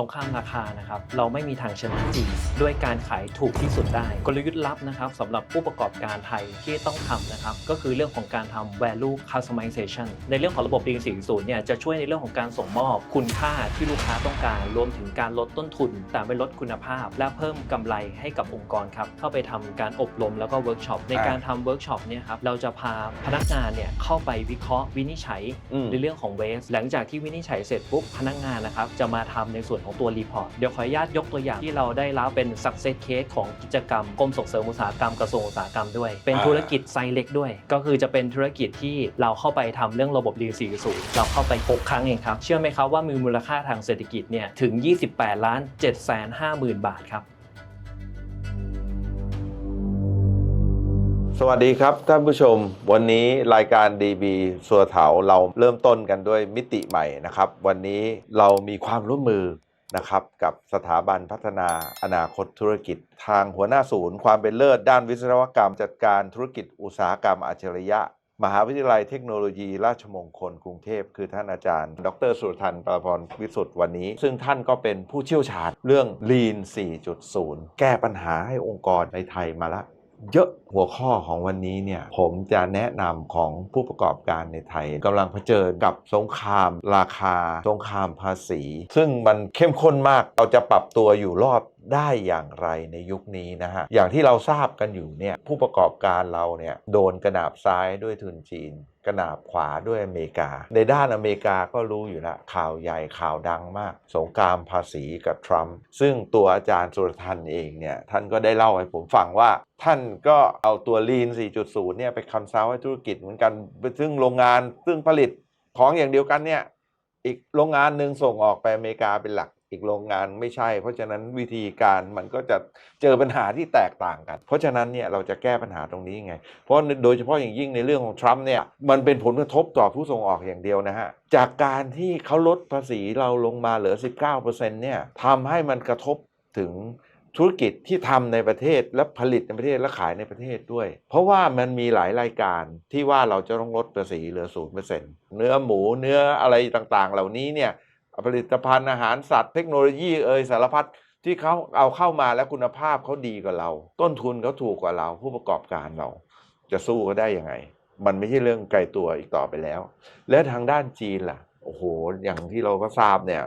สงครามราคานะครับเราไม่มีทางชนะจีนด้วยการขายถูกที่สุดได้ กลยุทธ์ลับนะครับสำหรับผู้ประกอบการไทยที่ต้องทำนะครับก็คือเรื่องของการทำ value customization ในเรื่องของระบบ d 40 เนี่ยจะช่วยในเรื่องของการส่งมอบคุณค่าที่ลูกค้าต้องการ รวมถึงการลดต้นทุน แต่ไม่ลดคุณภาพ และเพิ่มกำไรให้กับองค์กรครับเข้าไปทำการอบรมแล้วก็เวิร์กช็อปในการทำเวิร์กช็อปเนี่ยครับเราจะพาพนักงานเนี่ยเข้าไปวิเคราะห์วินิจฉัยในเรื่องของเวสหลังจากที่วินิจฉัยเสร็จปุ๊บพนักงานนะครับจะมาทำในส่วนของตัวรีพอร์ตเดี๋ยวขออนุญาตยกตัวอย่างที่เราได้รับเป็น success case ของกิจกรรมกรมส่งเสริมอุตสาหกรรมกระทรวงอุตสาหกรรมด้วย เป็นธุรกิจไซส์เล็กด้วย ก็คือจะเป็นธุรกิจที่เราเข้าไปทำเรื่องระบบ D40 เราเข้าไป 6 ครั้งเองครับ เชื่อไหมครับว่ามีมูลค่าทางเศรษฐกิจเนี่ยถึง 28ล้าน7 5 0 0 0 0 บาทครับสวัสดีครับท่านผู้ชม วันนี้รายการ DB สัวเถาเราเริ่มต้นกันด้วยมิติใหม่นะครับ วันนี้เรามีความร่วมมือ นะครับกับสถาบันพัฒนาอนาคตธุรกิจ ทางหัวหน้าศูนย์ ความเป็นเลิศด้านวิศวกรรม จัดการธุรกิจอุตสาหกรรมอัจฉริยะ มหาวิทยาลัยเทคโนโลยี ราชมงคลกรุงเทพ คือท่านอาจารย์ ดรสุรทันประพรวิสุทธ์วันนี้ ซึ่งท่านก็เป็นผู้เชี่ยวชาญเรื่อง Lean 4.0 แก้ปัญหาให้องค์กรในไทยมาละ เยอะหัวข้อของวันนี้เนี่ยผมจะแนะนำของผู้ประกอบการในไทยกำลังเผชิญกับสงครามราคา สงครามภาษี ซึ่งมันเข้มข้นมากเราจะปรับตัวอยู่รอดได้อย่างไรในยุคนี้นะฮะ อย่างที่เราทราบกันอยู่เนี่ยผู้ประกอบการเราเนี่ยโดนกระหนาบซ้ายด้วยทุนจีน กระนาบขวาด้วยอเมริกา ในด้านอเมริกาก็รู้อยู่ล้วข่าวใหญ่ข่าวดังมาก สงครามภาษีกับทรัมป์ซึ่งตัวอาจารย์สุรทันเองเนี่ยท่านก็ได้เล่าให้ผมฟังว่า ท่านก็เอาตัว Lean 4.0 เนี่ยไปคอนซัลท์ให้ธุรกิจเหมือนกัน ซึ่งโรงงานซึ่งผลิตของอย่างเดียวกันเนี่ยอีกโรงงานหนึ่งส่งออกไปอเมริกาเป็นหลัก อีกโรงงานไม่ใช่ เพราะฉะนั้นวิธีการมันก็จะเจอปัญหาที่แตกต่างกัน เพราะฉะนั้นเนี่ยเราจะแก้ปัญหาตรงนี้ยังไง เพราะโดยเฉพาะอย่างยิ่งในเรื่องของทรัมป์เนี่ยมันเป็นผลกระทบต่อผู้ส่งออกอย่างเดียวนะฮะจากการที่เขาลดภาษีเราลงมาเหลือ 19%เนี่ยทำให้มันกระทบถึงธุรกิจที่ทำในประเทศและผลิตในประเทศและขายในประเทศด้วย เพราะว่ามันมีหลายรายการที่ว่าเราจะต้องลดภาษีเหลือ0%เนื้อหมูเนื้ออะไรต่างๆ เหล่านี้เนี่ย ผลิตภัณฑ์อาหารสัตว์เทคโนโลยีเอ่ยสารพัดที่เขาเอาเข้ามาแล้วคุณภาพเขาดีกว่าเรา ต้นทุนเขาถูกกว่าเรา ผู้ประกอบการเรา จะสู้เขาได้ยังไง มันไม่ใช่เรื่องไกลตัวอีกต่อไปแล้ว และทางด้านจีนล่ะโอ้โหอย่างที่เราก็ทราบเนี่ย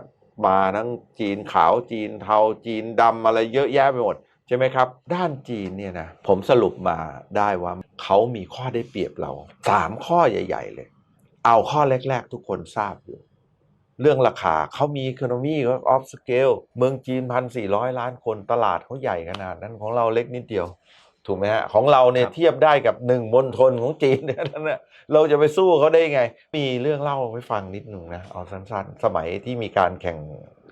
มาทั้งจีนขาวจีนเทาจีนดำอะไรเยอะแยะไปหมดใช่ไหมครับ ด้านจีนเนี่ยนะผมสรุปมาได้ว่าเขามีข้อได้เปรียบเราสามข้อใหญ่ ๆ เลย เอาข้อแรก ๆ ทุกคนทราบอยู่ เรื่องราคาเขามี economy of scale เมืองจีนพันสี่ร้อยล้านคนตลาดเขาใหญ่ขนาดนั้นของเราเล็กนิดเดียว ถูกไหมฮะ ของเราเนี่ยครับเทียบได้กับหนึ่งมณฑลของจีนเนี่ยนั่นน่ะเราจะไปสู้เขาได้ไง มีเรื่องเล่าให้ฟังนิดหนึ่งนะ เอาสั้นๆ สมัยที่มีการแข่ง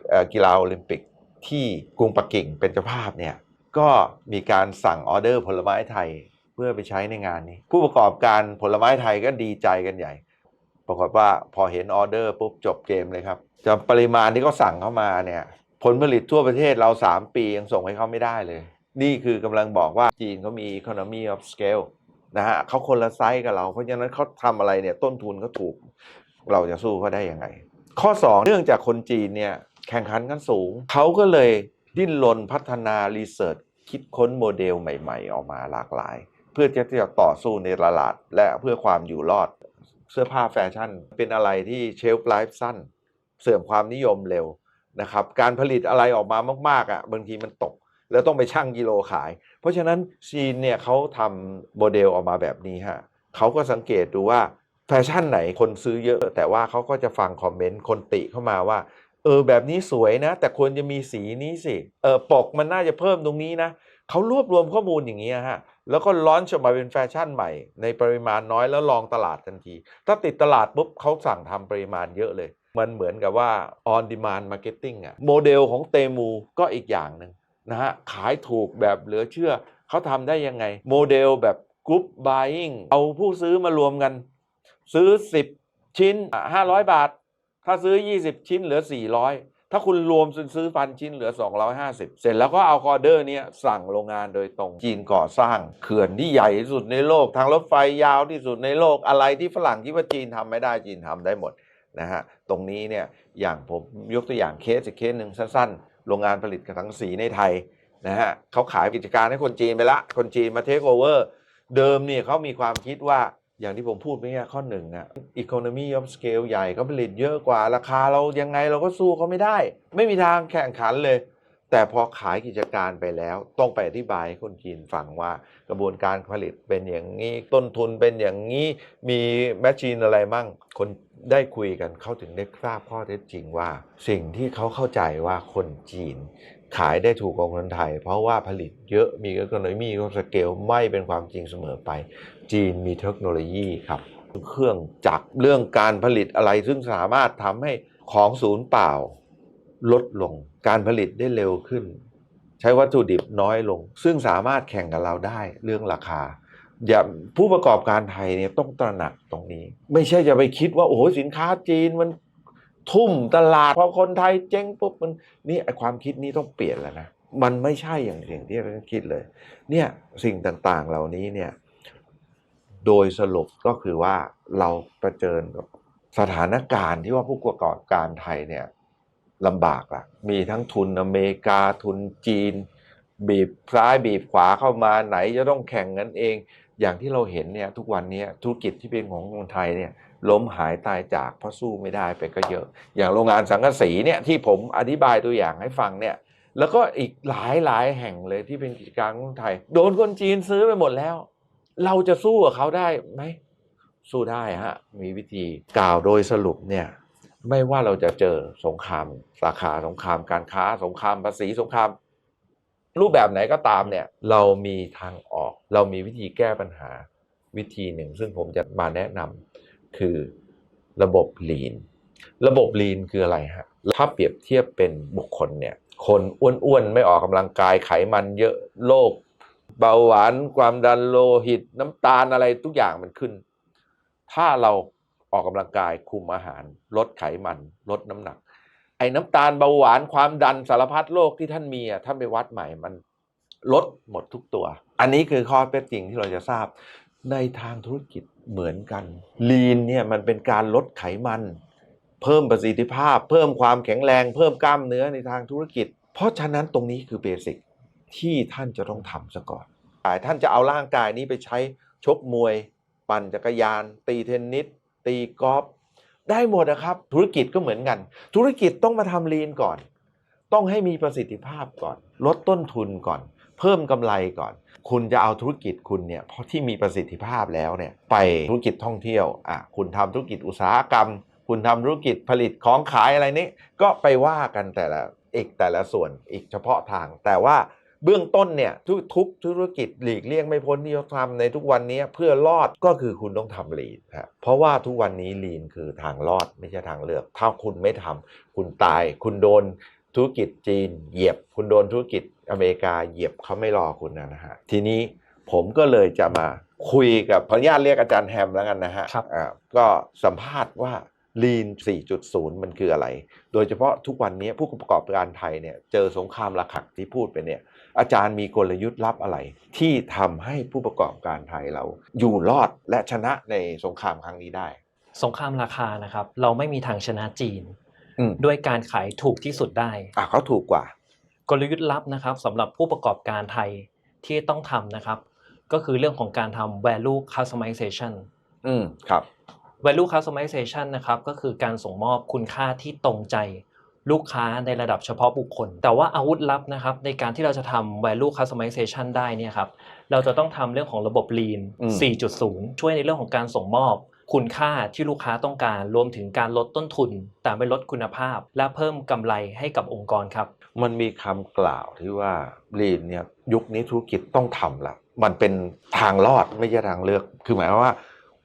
เอ่อกีฬาโอลิมปิกที่กรุงปักกิ่งเป็นเจ้าภาพเนี่ยก็มีการสั่งออเดอร์ผลไม้ไทยเพื่อไปใช้ในงานนี้ ผู้ประกอบการผลไม้ไทยก็ดีใจกันใหญ่ ปรากฏว่าพอเห็นออเดอร์ปุ๊บจบเกมเลยครับจะปริมาณที่เขาสั่งเข้ามาเนี่ย ผลผลิตทั่วประเทศเรา 3 ปียังส่งให้เขาไม่ได้เลย นี่คือกำลังบอกว่าจีนเขามี economy of scale นะฮะเขาคนละไซส์กับเรา เพราะฉะนั้นเขาทำอะไรเนี่ยต้นทุนเขาถูก เราจะสู้เขาได้ยังไง ข้อ 2 เนื่องจากคนจีนเนี่ยแข่งขันกันสูง เขาก็เลยดิ้นรนพัฒนารีเสิร์ชคิดค้นโมเดลใหม่ ๆ ออกมาหลากหลาย เพื่อที่จะต่อสู้ในตลาดและเพื่อความอยู่รอด เสื้อผ้าแฟชั่น เป็นอะไรที่เชลฟ์ไลฟ์สั้น เสื่อมความนิยมเร็วนะครับการผลิตอะไรออกมามากๆอะบางทีมันตก แล้วต้องไปชั่งกิโลขาย เพราะฉะนั้นจีนเนี่ยเขาทำโมเดลออกมาแบบนี้ฮะเขาก็สังเกตดูว่าแฟชั่นไหนคนซื้อเยอะ แต่ว่าเขาก็จะฟังคอมเมนต์คนติเข้ามาว่า เออแบบนี้สวยนะ แต่ควรจะมีสีนี้สิเออปกมันน่าจะเพิ่มตรงนี้นะเขารวบรวมข้อมูลอย่างนี้ฮะ แล้วก็ล้อนออกมาเป็นแฟชั่นใหม่ ในปริมาณน้อยแล้วลองตลาดทันที ถ้าติดตลาดปุ๊บเขาสั่งทำปริมาณเยอะเลย มันเหมือนกับว่า on demand marketing อะโมเดลของเตมูก็อีกอย่างหนึ่งนะฮะขายถูกแบบเหลือเชื่อ เขาทำได้ยังไง โมเดลแบบ group buying เอาผู้ซื้อมารวมกัน ซื้อ 10 ชิ้น 500 บาท ถ้าซื้อ 20 ชิ้นเหลือ 400 ถ้าคุณรวมซื้อพันชิ้นเหลือ 250 เสร็จแล้วก็เอาออเดอร์เนี้ยสั่งโรงงานโดยตรงจีนก่อสร้าง เขื่อนที่ใหญ่ที่สุดในโลก ทางรถไฟยาวที่สุดในโลกอะไรที่ฝรั่งคิดว่าจีนทำไม่ได้จีนทำได้หมดนะฮะตรงนี้เนี่ยอย่างผมยกตัวอย่างเคสอีกเคสหนึ่งสั้นๆ โรงงานผลิตกระสังสีในไทยนะฮะเขาขายกิจการให้คนจีนไปละ คนจีนมาเทคโอเวอร์เดิมเนี่ยเขามีความคิดว่า อย่างที่ผมพูดเมื่อกี้ข้อหนึ่งอะ economy of scale ใหญ่เขาผลิตเยอะกว่าราคาเรายังไงเราก็สู้เขาไม่ได้ ไม่มีทางแข่งขันเลย แต่พอขายกิจการไปแล้ว ต้องไปอธิบายให้คนจีนฟังว่ากระบวนการผลิตเป็นอย่างนี้ ต้นทุนเป็นอย่างนี้มีแมชชีนอะไรมั่ง คนได้คุยกันเขาถึงได้ทราบข้อเท็จจริงว่า สิ่งที่เขาเข้าใจว่าคนจีน ขายได้ถูกกว่าคนไทย เพราะว่าผลิตเยอะมีก็นมีก็สเกลไม่เป็นความจริงเสมอไป จีนมีเทคโนโลยีครับ เครื่องจักรเรื่องการผลิตอะไรซึ่งสามารถทำให้ของศูนย์เปล่า ลดลง การผลิตได้เร็วขึ้น ใช้วัตถุดิบน้อยลง ซึ่งสามารถแข่งกับเราได้เรื่องราคาอย่าผู้ประกอบการไทยเนี่ยต้องตระหนักตรงนี้ ไม่ใช่จะไปคิดว่าโอ้โหสินค้าจีนมัน ทุ่มตลาด พอคนไทยเจ๊งปุ๊บมันนี่ไอความคิดนี้ต้องเปลี่ยนแล้วนะมันไม่ใช่อย่างสิ่งที่เราคิดเลย เนี่ยสิ่งต่างๆเหล่านี้เนี่ยโดยสรุปก็คือว่าเราประเจอกับสถานการณ์ที่ว่าผู้ประกอบการไทยเนี่ยลำบากละมีทั้งทุนอเมริกาทุนจีน บีบซ้ายบีบขวาเข้ามาไหนจะต้องแข่งกันเอง อย่างที่เราเห็นเนี่ยทุกวันนี้ธุรกิจที่เป็นของคนไทยเนี่ยล้มหายตายจากเพราะสู้ไม่ได้ไปก็เยอะ อย่างโรงงานสังกะสีเนี่ยที่ผมอธิบายตัวอย่างให้ฟังเนี่ยแล้วก็อีกหลายหลายแห่งเลยที่เป็นกิจการของไทย โดนคนจีนซื้อไปหมดแล้ว เราจะสู้กับเขาได้ไหมสู้ได้ฮะมีวิธีกล่าวโดยสรุปเนี่ยไม่ว่าเราจะเจอสงคราม ราคาสงครามการค้าสงครามภาษีสงคราม รูปแบบไหนก็ตามเนี่ยเรามีทางออก เรามีวิธีแก้ปัญหาวิธีหนึ่ง ซึ่งผมจะมาแนะนำคือระบบ lean ระบบ lean คืออะไรฮะถ้าเปรียบเทียบเป็นบุคคลเนี่ยคนอ้วนๆ ไม่ออกกำลังกายไขมันเยอะโรคเบาหวานความดันโลหิต น้ำตาลอะไรทุกอย่างมันขึ้น ถ้าเราออกกำลังกายคุมอาหาร ลดไขมัน ลดน้ำหนัก ไอ้น้ำตาลเบาหวานความดันสารพัดโรคที่ท่านมีอะท่านไปวัดใหม่มันลดหมดทุกตัว อันนี้คือข้อเป็นจริงที่เราจะทราบ ในทางธุรกิจเหมือนกันลีนเนี่ยมันเป็นการลดไขมัน เพิ่มประสิทธิภาพ เพิ่มความแข็งแรง เพิ่มกล้ามเนื้อในทางธุรกิจ เพราะฉะนั้นตรงนี้คือเบสิกที่ท่านจะต้องทำซะก่อนท่านจะเอาร่างกายนี้ไปใช้ชกมวย ปั่นจักรยาน ตีเทนนิสตีกอล์ฟ ได้หมดนะครับ ธุรกิจก็เหมือนกัน ธุรกิจต้องมาทำลีนก่อน ต้องให้มีประสิทธิภาพก่อน ลดต้นทุนก่อน เพิ่มกำไรก่อน คุณจะเอาธุรกิจคุณเนี่ยเพราะที่มีประสิทธิภาพแล้วเนี่ยไปธุรกิจท่องเที่ยวอะคุณทำธุรกิจอุตสาหกรรม คุณทำธุรกิจผลิตของขายอะไรนี้ก็ไปว่ากันแต่ละอีกแต่ละส่วนอีกเฉพาะทางแต่ว่า เบื้องต้นเนี่ยทุกทุกธุรกิจหลีกเลี่ยงไม่พ้นที่จะทำในทุกวันนี้เพื่อรอดก็คือคุณต้องทำลีนฮะเพราะว่าทุกวันนี้ลีนคือทางรอดไม่ใช่ทางเลือก ถ้าคุณไม่ทำคุณตาย คุณโดนธุรกิจจีนเหยียบ คุณโดนธุรกิจอเมริกาเหยียบเขาไม่รอคุณนะฮะทีนี้ผมก็เลยจะมาคุยกับขออนุญาตเรียกอาจารย์แฮมแล้วกันนะฮะครับอ่าก็สัมภาษณ์ว่า Lean 4.0 มันคืออะไร โดยเฉพาะทุกวันนี้ผู้ประกอบการไทยเนี่ยเจอสงครามระขักที่พูดไปเนี่ย อาจารย์มีกลยุทธ์ลับอะไร ที่ทำให้ผู้ประกอบการไทยเรา อยู่รอดและชนะในสงครามครั้งนี้ได้ สงครามราคานะครับ เราไม่มีทางชนะจีนอืมด้วยการขายถูกที่สุดได้อะเขาถูกกว่า กลยุทธ์ลับนะครับสำหรับผู้ประกอบการไทยที่ต้องทำนะครับ ก็คือเรื่องของการทำ value customization อืมครับ value customization นะครับก็คือการส่งมอบคุณค่าที่ตรงใจ ลูกค้าในระดับเฉพาะบุคคล แต่ว่าอาวุธลับนะครับในการที่เราจะทำ value customization ได้เนี่ยครับเราจะต้องทำเรื่องของระบบ lean อืม4.0 ช่วยในเรื่องของการส่งมอบ คุณค่าที่ลูกค้าต้องการ รวมถึงการลดต้นทุนแต่ไม่ลดคุณภาพ และเพิ่มกำไรให้กับองค์กรครับ มันมีคำกล่าวที่ว่า Lean เนี่ยยุคนี้ธุรกิจต้องทำละมันเป็นทางรอดไม่ใช่ทางเลือก คือหมายความว่า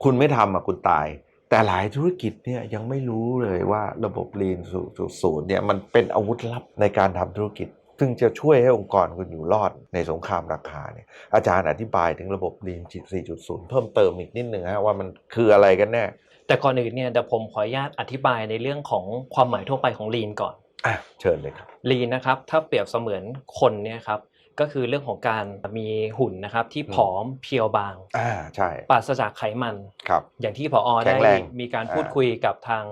คุณไม่ทำอะคุณตาย แต่หลายธุรกิจเนี่ยยังไม่รู้เลยว่าระบบ Lean 0.0เนี่ยมันเป็นอาวุธลับในการทำธุรกิจ ซึ่งจะช่วยให้องค์กรคุณอยู่รอดในสงครามราคาเนี่ยอาจารย์อธิบายถึงระบบ Lean 4.0 เพิ่มเติมอีกนิดหนึ่งฮะว่ามันคืออะไรกันแน่แต่ก่อนอื่นเนี่ยเดี๋ยวผมขออนุญาตอธิบายในเรื่องของความหมายทั่วไปของ lean ก่อนอะเชิญเลยครับลีนนะครับถ้าเปรียบเสมือนคนเนี่ยครับ ก็คือเรื่องของการมีหุ่นนะครับที่ผอมเพรียวบางอ่าใช่ปราศจากไขมันครับ อย่างที่พอแข็ได้งแรง มีการพูดอ่าคุยกับทาง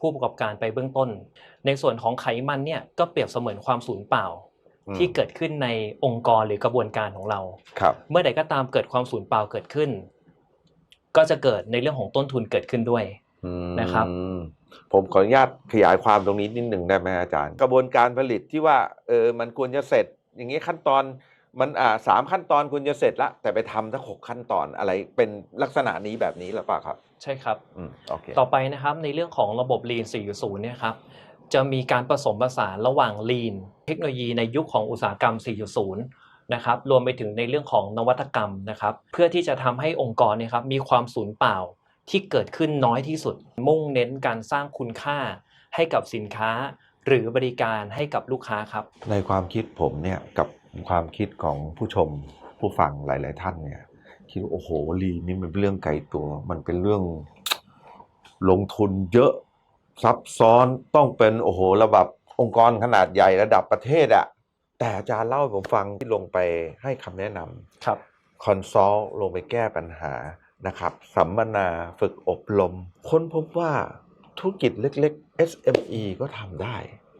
ผู้ประกอบการไปเบื้องต้น ในส่วนของไขมันเนี่ยก็เปรียบเสมือนความสูญเปล่า อืมที่เกิดขึ้นในองค์กรหรือกระบวนการของเรา ครับ เมื่อใดก็ตามเกิดความสูญเปล่าเกิดขึ้น ก็จะเกิดในเรื่องของต้นทุนเกิดขึ้นด้วย อืมนะครับ ผมขออนุญาตขยายความตรงนี้นิดหนึ่งได้ไหมอาจารย์ กระบวนการผลิตที่ว่าเออมันควรจะเสร็จ อย่างนี้ขั้นตอนมันอ่าสามขั้นตอนควรจะเสร็จละแต่ไปทำทั้งหกขั้นตอนอะไรเป็นลักษณะนี้แบบนี้หรือเปล่าครับใช่ครับ อืมโอเคต่อไปนะครับในเรื่องของระบบ Lean 4.0 เนี่ยครับจะมีการผสมผสานระหว่าง Lean เทคโนโลยีในยุคของอุตสาหกรรม 4.0 นะครับรวมไปถึงในเรื่องของนวัตกรรมนะครับ เพื่อที่จะทำให้องค์กรเนี่ยครับมีความสูญเปล่าที่เกิดขึ้นน้อยที่สุด มุ่งเน้นการสร้างคุณค่าให้กับสินค้า หรือบริการให้กับลูกค้าครับ ในความคิดผมเนี่ยกับความคิดของผู้ชมผู้ฟังหลาย ๆ ท่านเนี่ยคิดว่าโอ้โหลีนี่มันเป็นเรื่องไกลตัว มันเป็นเรื่องลงทุนเยอะซับซ้อนต้องเป็นโอ้โหระดับองค์กรขนาดใหญ่ระดับประเทศอะแต่อาจารย์เล่าให้ผมฟังที่ลงไปให้คำแนะนำครับคอนซัลท์ลงไปแก้ปัญหานะครับ สัมมนาฝึกอบรม ค้นพบว่าธุรกิจเล็กๆ SME ก็ทำได้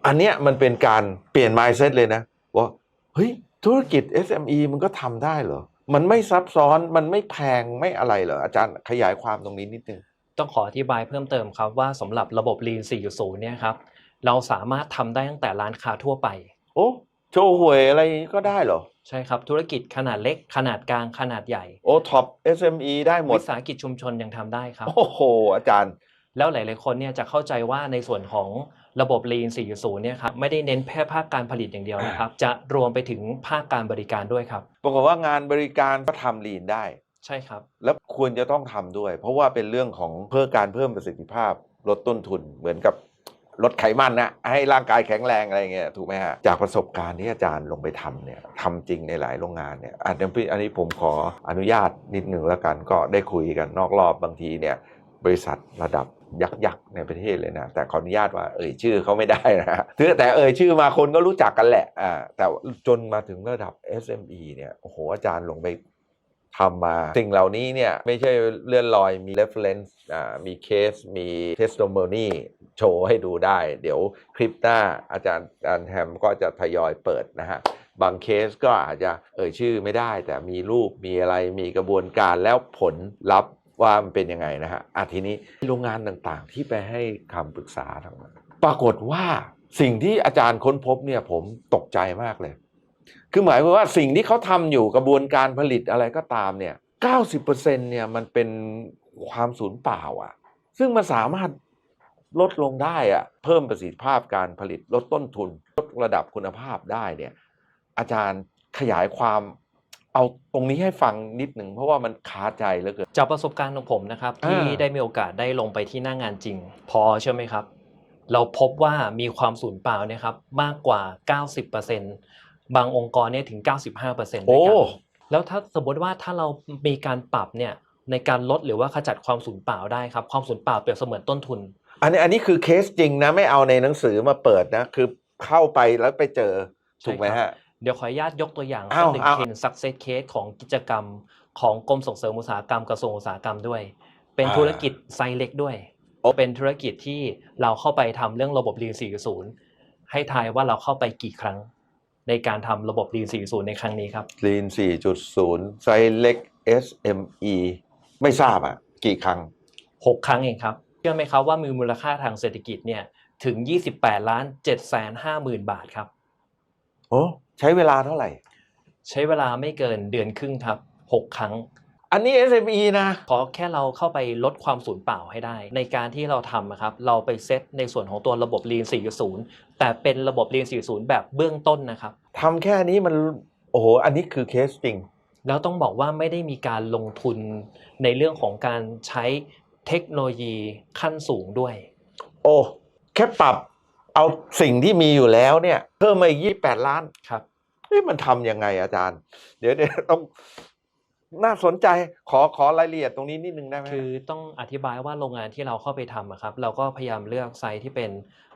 อันเนี้ยมันเป็นการเปลี่ยน mindset เลยนะว่าเฮ้ยธุรกิจ SME มันก็ทำได้เหรอ มันไม่ซับซ้อนมันไม่แพงไม่อะไรเหรออาจารย์ขยายความตรงนี้นิดนึงต้องขออธิบายเพิ่มเติมครับว่าสำหรับระบบ Lean 4.0 เนี่ยครับเราสามารถทำได้ตั้งแต่ร้านค้าทั่วไป โอ้โชว์หวยอะไรก็ได้เหรอ ใช่ครับธุรกิจขนาดเล็กขนาดกลางขนาดใหญ่ โอ้ท็อป SME ได้หมด วิสาหกิจชุมชนยังทำได้ครับ โอ้โห อาจารย์ แล้วหลาย ๆ คนเนี่ยจะเข้าใจว่าในส่วนของระบบ Lean 4.0 เนี่ยครับไม่ได้เน้นแค่ภาคการผลิตอย่างเดียวนะครับ จะรวมไปถึงภาคการบริการด้วยครับ ปรากฏว่างานบริการก็ทำลีนได้ ใช่ครับ แล้วควรจะต้องทำด้วย เพราะว่าเป็นเรื่องของเพื่อการเพิ่มประสิทธิภาพ ลดต้นทุนเหมือนกับลดไขมันนะให้ร่างกายแข็งแรงอะไรเงี้ยถูกไหมฮะจากประสบการณ์ที่อาจารย์ลงไปทำเนี่ยทำจริงในหลายโรงงานเนี่ยอันนี้อันนี้ผมขออนุญาตนิดหนึ่งแล้วกันก็ได้คุยกันนอกรอบบางทีเนี่ย บริษัทระดับยักษ์กในประเทศเลยนะ แต่ขออนุญาตว่าเอ่ยชื่อเขาไม่ได้นะถือแต่เอ่ยชื่อมาคนก็รู้จักกันแหละอ่าแต่จนมาถึงระดับ SME เนี่ยโอ้โหอาจารย์ลงไปทำมา สิ่งเหล่านี้เนี่ยไม่ใช่เลื่อนลอยมี reference อ่ามีเคสมี testimony โชว์ให้ดูได้ เดี๋ยวคลิปหน้าอาจารย์อาจารย์แฮมก็จะทยอยเปิดนะฮะ บางเคสก็อาจจะเอ่ยชื่อไม่ได้ แต่มีรูปมีอะไรมีกระบวนการแล้วผลลัพธ์ ว่ามันเป็นยังไงนะฮะอะทีนี้โรงงานต่างๆ ที่ไปให้คำปรึกษาทั้งหมดปรากฏว่าสิ่งที่อาจารย์ค้นพบเนี่ยผมตกใจมากเลย คือหมายความว่าสิ่งที่เขาทำอยู่กระบวนการผลิตอะไรก็ตามเนี่ย90%เนี่ยมันเป็นความสูญเปล่าอะซึ่งมันสามารถลดลงได้อะเพิ่มประสิทธิภาพการผลิตลดต้นทุน ลดระดับคุณภาพได้เนี่ยอาจารย์ขยายความ เอาตรงนี้ให้ฟังนิดหนึ่งเพราะว่ามันคาใจเหลือเกินจากประสบการณ์ของผมนะครับอ่าที่ได้มีโอกาสได้ลงไปที่หน้างานจริง พอใช่ไหมครับ เราพบว่ามีความสูญเปล่าเนี่ยครับมากกว่า 90%บางองค์กรเนี่ยถึง 95%ด้วยโอ้กันแล้วถ้าสมมติว่าถ้าเรามีการปรับเนี่ยในการลดหรือว่าขจัดความสูญเปล่าได้ครับความสูญเปล่าเปรียบเสมือนต้นทุน อันนี้อันนี้คือเคสจริงนะไม่เอาในหนังสือมาเปิดนะคือเข้าไปแล้วไปเจอถูกไหมใช่ครัฮะบ เดี๋ยวขออนุญาตยกตัวอย่างอ้าสัวกหนึ่งอ้าวเคส success case ของกิจกรรมของกรมส่งเสริมอุตสาหกรรมกระทรวงอุตสาหกรรมด้วย เป็นธุรกิจไซส์เล็กด้วย เป็นธุรกิจที่เราเข้าไปทำเรื่องระบบ Lean 4.0 ให้ทายว่าเราเข้าไปกี่ครั้ง ในการทำระบบ Lean 4.0 ในครั้งนี้ครับ Lean 4.0ไซส์เล็ก SME ไม่ทราบอะกี่ครั้ง 6 ครั้งเองครับเชื่อไหมครับว่ามีมูลค่าทางเศรษฐกิจเนี่ยถึง 28ล้าน7แสน5หมื่นบาทครับโอ้ ใช้เวลาเท่าไหร่ ใช้เวลาไม่เกินเดือนครึ่งครับ 6 ครั้ง อันนี้ SME นะ ขอแค่เราเข้าไปลดความสูญเปล่าให้ได้ ในการที่เราทำอะครับ เราไปเซตในส่วนของตัวระบบ Lean 4.0 แต่เป็นระบบ Lean 4.0 แบบเบื้องต้นนะครับ ทำแค่นี้มัน โอ้โห อันนี้คือเคสจริง แล้วต้องบอกว่าไม่ได้มีการลงทุนในเรื่องของการใช้เทคโนโลยีขั้นสูงด้วย โอ้ แค่ปรับเอาสิ่งที่มีอยู่แล้วเนี่ย เพิ่มมาอีก 28 ล้าน ครับ เฮ้ยมันทำยังไงอาจารย์ เดี๋ยวเดี๋ยวต้องน่าสนใจขอขอรายละเอียดตรงนี้นิดนึงได้ไหมคือต้องอธิบายว่าโรงงานที่เราเข้าไปทำอะครับ เราก็พยายามเลือกไซต์ที่เป็น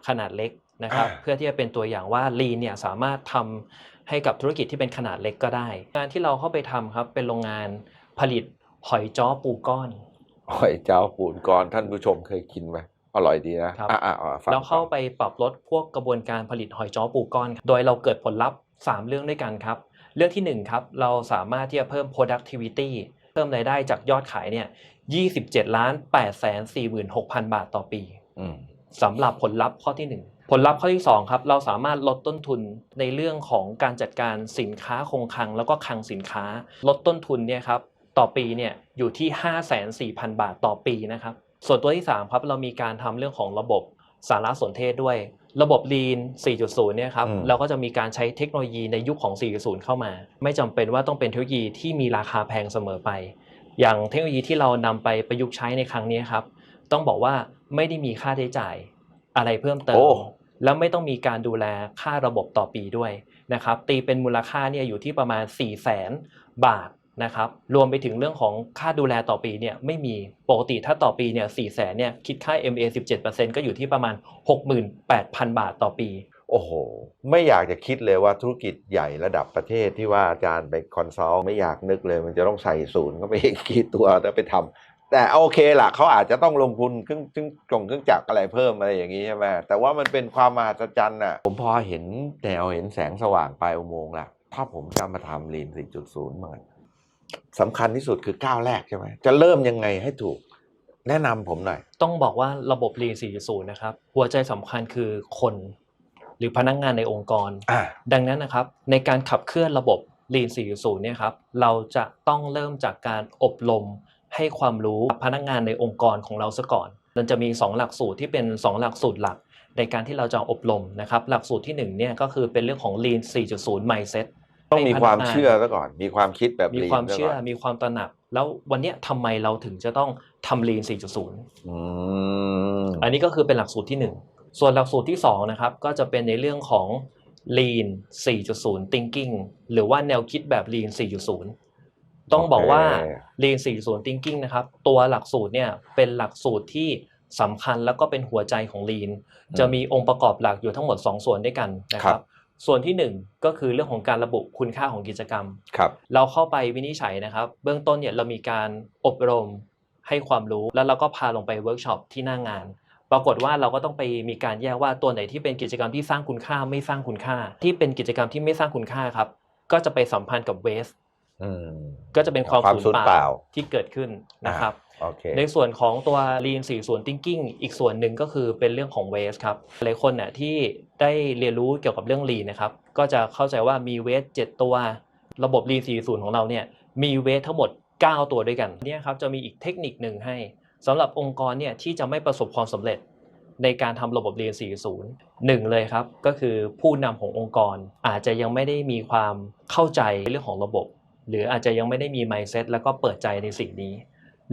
ขนาดเล็กนะครับ เพื่อที่จะเป็นตัวอย่างว่า Lean เนี่ยสามารถทำให้กับธุรกิจที่เป็นขนาดเล็กก็ได้ งานที่เราเข้าไปทำครับ เป็นโรงงานผลิตหอยจ้อปูก้อนหอยเจ้าปูนก่อนท่านผู้ชมเคยกินไหมอร่อยดีนะครับอ่าอ่าอ่าฟังแล้วเข้าต่อไปปรับลดพวกกระบวนการผลิตหอยจ้อปูก้อนครับโดยเราเกิดผลลัพธ์ 3 เรื่องด้วยกันครับ เรื่องที่1ครับเราสามารถที่จะเพิ่ม productivity เพิ่มรายได้จากยอดขายเนี่ย27ล้าน8แสน46,000 บาทต่อปีอืมสำหรับผลลัพธ์ข้อที่ 1 ผลลัพธ์ข้อที่2ครับเราสามารถลดต้นทุนในเรื่องของการจัดการสินค้าคงคลัง แล้วก็คลังสินค้า ลดต้นทุนเนี่ยครับต่อปีเนี่ยอยู่ที่5,400,000 บาทต่อปีนะครับส่วนตัวที่3ครับเรามีการทำเรื่องของระบบสารสนเทศด้วย ระบบ Lean 4.0 เนี่ยครับอืมเราก็จะมีการใช้เทคโนโลยีในยุคของ 4.0 เข้ามา ไม่จำเป็นว่าต้องเป็นเทคโนโลยีที่มีราคาแพงเสมอไป อย่างเทคโนโลยีที่เรานำไปประยุกต์ใช้ในครั้งนี้ครับ ต้องบอกว่าไม่ได้มีค่าใช้จ่ายอะไรเพิ่มเติมโอ้แล้วไม่ต้องมีการดูแลค่าระบบต่อปีด้วยนะครับ ตีเป็นมูลค่าเนี่ยอยู่ที่ประมาณ 4 0 0แสนบาท นะครับรวมไปถึงเรื่องของค่าดูแลต่อปีเนี่ยไม่มีปกติถ้าต่อปีเนี่ย4แสนเนี่ยคิดค่า MA 17%ก็อยู่ที่ประมาณ 68,000 บาทต่อปี โอ้โห ไม่อยากจะคิดเลยว่าธุรกิจใหญ่ระดับประเทศที่ว่าอาจารย์ไปคอนซัลท์ไม่อยากนึกเลย มันจะต้องใส่ศูนย์ก็ไปกี่ตัวแล้วไปทำแต่โอเคล่ะเขาอาจจะต้องลงทุนเครื่องเครื่องกล่องเครื่องจักรอะไรเพิ่มอะไรอย่างนี้ใช่ไหมแต่ว่ามันเป็นความมหัศจรรย์น่ะผมพอเห็นแนวเห็นแสงสว่างปลายอุโมงค์ละถ้าผมจะมาทำลีน4.0มัน สำคัญที่สุดคือก้าวแรกใช่ไหมจะเริ่มยังไงให้ถูกแนะนำผมหน่อย ต้องบอกว่าระบบ Lean 4.0 นะครับ หัวใจสำคัญคือคนหรือพนักงานในองค์กร อ่า ดังนั้นนะครับในการขับเคลื่อนระบบ Lean 4.0 เนี่ยครับเราจะต้องเริ่มจากการอบรมให้ความรู้กับพนักงานในองค์กรของเราซะก่อน มันจะมี 2 หลักสูตรที่เป็น 2 หลักสูตรหลัก ในการที่เราจะอบรมนะครับหลักสูตรที่1เนี่ยก็คือเป็นเรื่องของ Lean 4.0 mindset ต้องมีให้พนักงานความเชื่อซะก่อน มีความคิดแบบมีลีนความซะเชื่ก่อนมีความตระหนัก แล้ววันเนี้ยทำไมเราถึงจะต้องทำ Lean 4.0อืมอันนี้ก็คือเป็นหลักสูตรที่ 1 ส่วนหลักสูตรที่2นะครับก็จะเป็นในเรื่องของ Lean 4.0 Thinking หรือว่าแนวคิดแบบ Lean 4.0 ต้องบอกว่าโอเค Lean 4.0 Thinking นะครับตัวหลักสูตรเนี่ยเป็นหลักสูตรที่สำคัญแล้วก็เป็นหัวใจของ Lean จะมีองค์ประกอบหลักอยู่ทั้งหมด 2 ส่วนด้วยกันนะคครัรับบ ส่วนที่ 1 ก็คือเรื่องของการระบุคุณค่าของกิจกรรมครับเราเข้าไปวินิจฉัยนะครับ เบื้องต้นเนี่ยเรามีการอบรมให้ความรู้แล้วเราก็พาลงไปเวิร์กช็อปที่หน้างาน ปรากฏว่าเราก็ต้องไปมีการแยกว่าตัวไหนที่เป็นกิจกรรมที่สร้างคุณค่าไม่สร้างคุณค่า ที่เป็นกิจกรรมที่ไม่สร้างคุณค่าครับ ก็จะไปสัมพันธ์กับเวสอืมก็จะเป็นความความสูญสูญเปเปล่าล่าที่เกิดขึ้นนะครับโอเค ในส่วนของตัว Lean 4ส่วน Thinking อีกส่วนหนึ่งก็คือเป็นเรื่องของ Waste ครับหลายคนเนี่ยที่ได้เรียนรู้เกี่ยวกับเรื่อง Lean นะครับก็จะเข้าใจว่ามี Waste 7 ตัว ระบบ Lean 4ของเราเนี่ยมี Waste ทั้งหมด 9 ตัวด้วยกันเนี่ยครับจะมีอีกเทคนิคหนึ่งให้สำหรับองค์กรเนี่ยที่จะไม่ประสบความสำเร็จในการทำระบบ Lean 4.0หนึ่งเลยครับ ก็คือผู้นำขององค์กรอาจจะยังไม่ได้มีความเข้าใจเรื่องของระบบ หรืออาจจะยังไม่ได้มี mindset แล้วก็เปิดใจในสิ่งนี้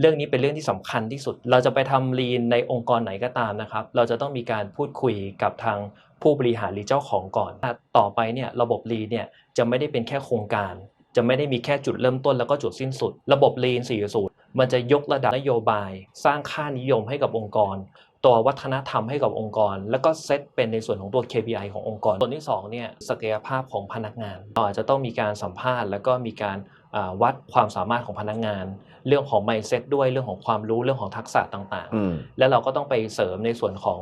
เรื่องนี้เป็นเรื่องที่สำคัญที่สุด เราจะไปทำ lean ในองค์กรไหนก็ตามนะครับ เราจะต้องมีการพูดคุยกับทางผู้บริหารหรือเจ้าของก่อน ต่อไปเนี่ยระบบ lean เนี่ยจะไม่ได้เป็นแค่โครงการ จะไม่ได้มีแค่จุดเริ่มต้นแล้วก็จุดสิ้นสุด ระบบ lean 4.0 มันจะยกระดับนโยบาย สร้างค่านิยมให้กับองค์กรตัววัฒนธรรมให้กับองค์กร แล้วก็เซตเป็นในส่วนของตัว KPI ขององค์กร ส่วนที่2เนี่ยศักยภาพของพนักงานเราอาจจะต้องมีการสัมภาษณ์ แล้วก็มีการ วัดความสามารถของพนักงาน เรื่องของ mindset ด้วยเรื่องของความรู้เรื่องของทักษะต่างอืมๆแล้วเราก็ต้องไปเสริมในส่วนของ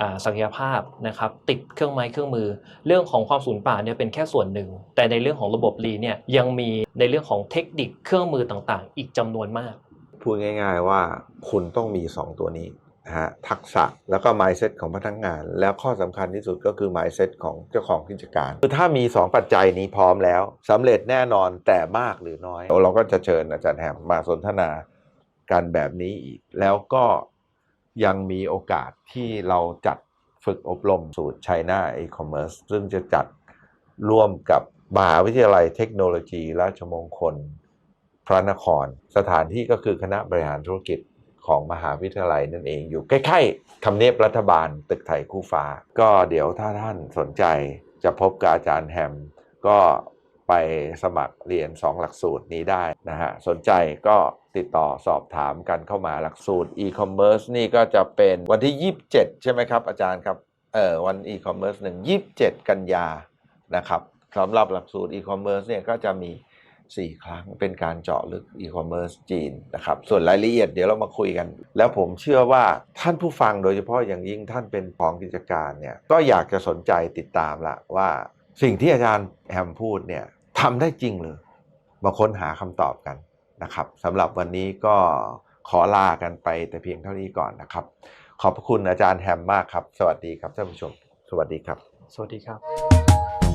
อ่าศักยภาพนะครับติดเครื่องไม้เครื่องมือ เรื่องของความสูญเปล่าเนี่ยเป็นแค่ส่วนหนึ่ง แต่ในเรื่องของระบบรีเนี่ยยังมีในเรื่องของเทคนิคเครื่องมือต่างๆ อีกจำนวนมากพูดง่าย ๆว่าคุณต้องมี 2 ตัวนี้ นะฮะทักษะแล้วก็ mindset ของพนักงาน แล้วข้อสำคัญที่สุดก็คือ mindset ของเจ้าของกิจการ คือถ้ามี 2 ปัจจัยนี้พร้อมแล้วสำเร็จแน่นอนแต่มากหรือน้อย เราก็จะเชิญอาจารย์แฮมมาสนทนากันแบบนี้อีก แล้วก็ยังมีโอกาสที่เราจัดฝึกอบรมสูตร China e-commerce ซึ่งจะจัดร่วมกับมหาวิทยาลัยเทคโนโลยีราชมงคล พระนคร สถานที่ก็คือคณะบริหารธุรกิจ ของมหาวิทยาลัยนั่นเองอยู่ใกล้ๆทำเนียบรัฐบาลตึกไทยคู่ฟ้า ก็เดี๋ยวถ้าท่านสนใจจะพบกับอาจารย์แฮม ก็ไปสมัครเรียน 2 หลักสูตรนี้ได้นะฮะ สนใจก็ติดต่อสอบถามกันเข้ามาหลักสูตร e-commerce นี่ก็จะเป็นวันที่ 27 ใช่ไหมครับ อาจารย์ครับ เออวัน e-commerce หนึ่ง27 กันยานะครับสำหรับหลักสูตร e-commerce เนี่ยก็จะมี 4 ครั้ง เป็นการเจาะลึกอีคอมเมิร์ซจีนนะครับ ส่วนรายละเอียดเดี๋ยวเรามาคุยกัน แล้วผมเชื่อว่าท่านผู้ฟังโดยเฉพาะอย่างยิ่งท่านเป็นของกิจการเนี่ยก็อยากจะสนใจติดตามละว่า สิ่งที่อาจารย์แฮมพูดเนี่ยทำได้จริงเลยมาค้นหาคำตอบกันนะครับสำหรับวันนี้ก็ขอลากันไปแต่เพียงเท่านี้ก่อนนะครับ ขอบพระคุณอาจารย์แฮมมากครับ สวัสดีครับท่านผู้ชม สวัสดีครับ สวัสดีครับ